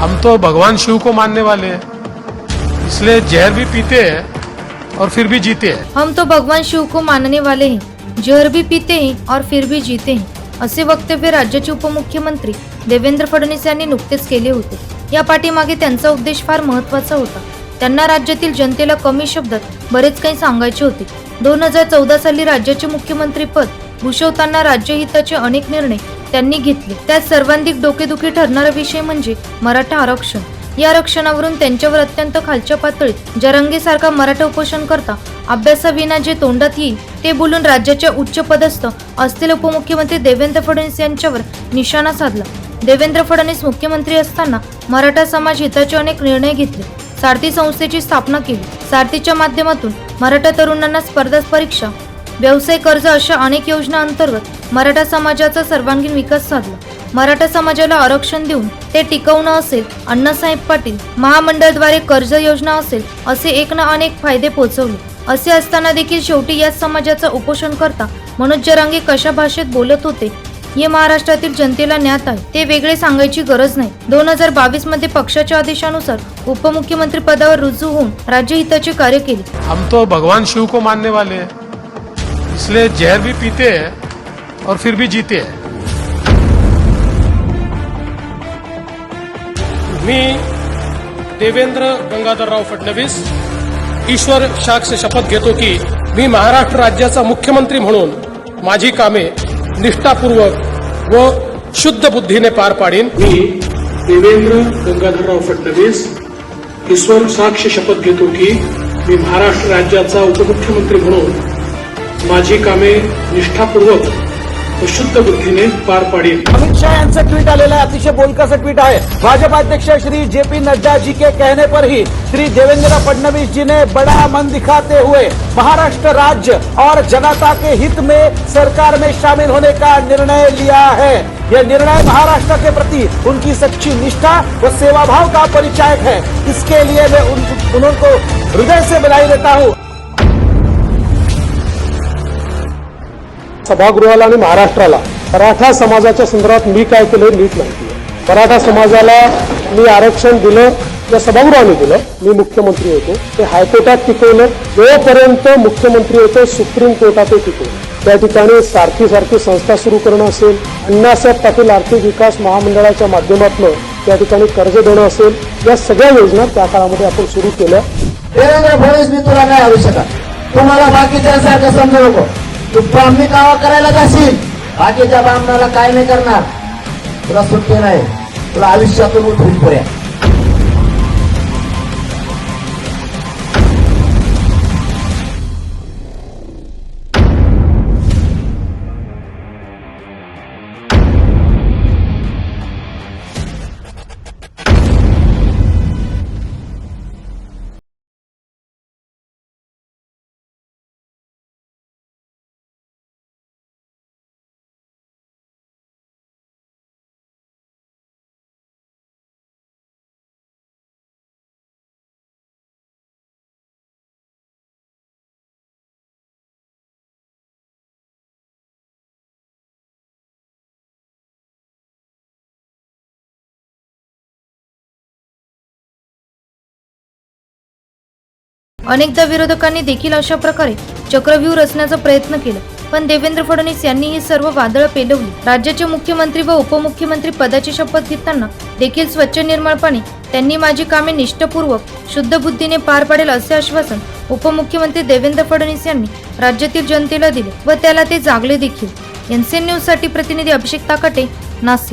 हम तो भगवान शिव को मानने वाले हैं। इसलिए जहर भी पीते हैं और फिर भी जीते हैं। हम तो भगवान शिव को मानने वाले हैं। जहर भी पीते हैं और फिर भी जीते हैं। असे वक्तव्य राज्याचे उपमुख्यमंत्री देवेंद्र फडणवीस यांनी नुकतेच केले होते. या पाठीमागे त्यांचा उद्देश फार महत्त्वाचा होता. त्यांना राज्यातील जनतेला कमी शब्दात बरेच काही सांगायचे होते. दोन हजार चौदा साली राज्याचे मुख्यमंत्री पद भूषवताना राज्यहिताचे अनेक निर्णय त्यांनी घेतले. त्यात सर्वाधिक डोकेदुखी ठरणारा विषय म्हणजे मराठा आरक्षण. या आरक्षणावरून त्यांच्यावर अत्यंत खालच्या पातळीत जरंगीसारखा मराठा उपोषण करता अभ्यासाविना जे तोंडात येईल ते बोलून राज्याच्या उच्च पदस्थ असलेले उपमुख्यमंत्री देवेंद्र फडणवीस यांच्यावर निशाणा साधला. देवेंद्र फडणवीस मुख्यमंत्री असताना मराठा समाज हिताचे अनेक निर्णय घेतले. सारथी संस्थेची स्थापना केली. सारथीच्या माध्यमातून मराठा तरुणांना स्पर्धा परीक्षा व्यवसाय कर्ज अशा अनेक योजना अंतर्गत मराठा समाजाचा सर्वांगीण विकास साधला. मराठा समाजाला आरक्षण देऊन ते टिकवणं असेल अण्णासाहेब पाटील महामंडळद्वारे कर्ज योजना असेल असे एक ना अनेक फायदे पोहोचवले असे असताना देखील शेवटी याच समाजाचा उपोषण करता मनोज जरांगे कशा भाषेत बोलत होते हे महाराष्ट्रातील जनतेला ज्ञात आहे. ते वेगळे सांगायची गरज नाही. दोन हजार बावीसमध्ये पक्षाच्या आदेशानुसार उपमुख्यमंत्री पदावर रुजू होऊन राज्यहिताचे कार्य केले. हम तो भगवान शिव को मानने वाले इसलिए जहर भी पीते हैं और फिर भी जीते हैं। मी देवेंद्र गंगाधरराव फडणवीस ईश्वर साक्ष शपथ घेतो की मी महाराष्ट्र राज्याचा मुख्यमंत्री म्हणून माझी कामे निष्ठापूर्वक व शुद्ध बुद्धीने पार पाडीन. मी देवेंद्र गंगाधरराव फडणवीस ईश्वर साक्ष शपथ घेतो की मी महाराष्ट्र राज्याचा उपमुख्यमंत्री म्हणून माझी कामे निष्ठापूर्वक शुद्ध बुद्धीने पार पाडीन अमित शाह यांचं ट्विट आलेलं आहे. अतिशय बोलकंसं ट्विट आहे. भाजपा अध्यक्ष श्री जे पी नड्डा जी के कहने पर ही श्री देवेंद्र फडणवीस जी ने बड़ा मन दिखाते हुए महाराष्ट्र राज्य और जनता के हित में सरकार में शामिल होने का निर्णय लिया है. यह निर्णय महाराष्ट्र के प्रति उनकी सच्ची निष्ठा व सेवा भाव का परिचायक है. इसके लिए मैं उन, उनको हृदय से बधाई देता हूँ. सभागृहाला आणि महाराष्ट्राला. मराठा समाजाच्या संदर्भात मी काय केलं नीट माहिती आहे. मराठा समाजाला मी आरक्षण दिलं या सभागृहाने दिलं. मी मुख्यमंत्री होतो. ते हायकोर्टात टिकवलं. जोपर्यंत मुख्यमंत्री होतो सुप्रीम कोर्टात टिकवलं. त्या ठिकाणी सारखी सारखी संस्था सुरू करणं असेल अण्णासाहेब पाटील आर्थिक विकास महामंडळाच्या माध्यमातून त्या ठिकाणी कर्ज देणं असेल या सगळ्या योजना त्या काळामध्ये आपण सुरू केल्या. देवेंद्र फडणवीस मी तुला काय आवश्यक तुम्हाला बाकीच्यांसारखं समजू नको. तू ब्राह्मी कावा करायला जाशील. बाकीच्या ब्राह्मणाला काय नाही करणार. तुला सुट्टी नाही. तुला आयुष्यातून उठून पर्या अनेकदा विरोधकांनी देखील अशा प्रकारे चक्रव्यूह रचण्याचा प्रयत्न केला. पण देवेंद्र फडणवीस यांनी ही सर्व वादळ पेलवली. राज्याचे मुख्यमंत्री व उपमुख्यमंत्री पदाची शपथ घेताना देखील स्वच्छ निर्मळपणे त्यांनी माझी कामे निष्ठपूर्वक शुद्ध बुद्धीने पार पाडेल असे आश्वासन उपमुख्यमंत्री देवेंद्र फडणवीस यांनी राज्यातील जनतेला दिले व त्याला ते जागले देखील. एनसीएन न्यूजसाठी प्रतिनिधी अभिषेक ताकाटे नाशिक.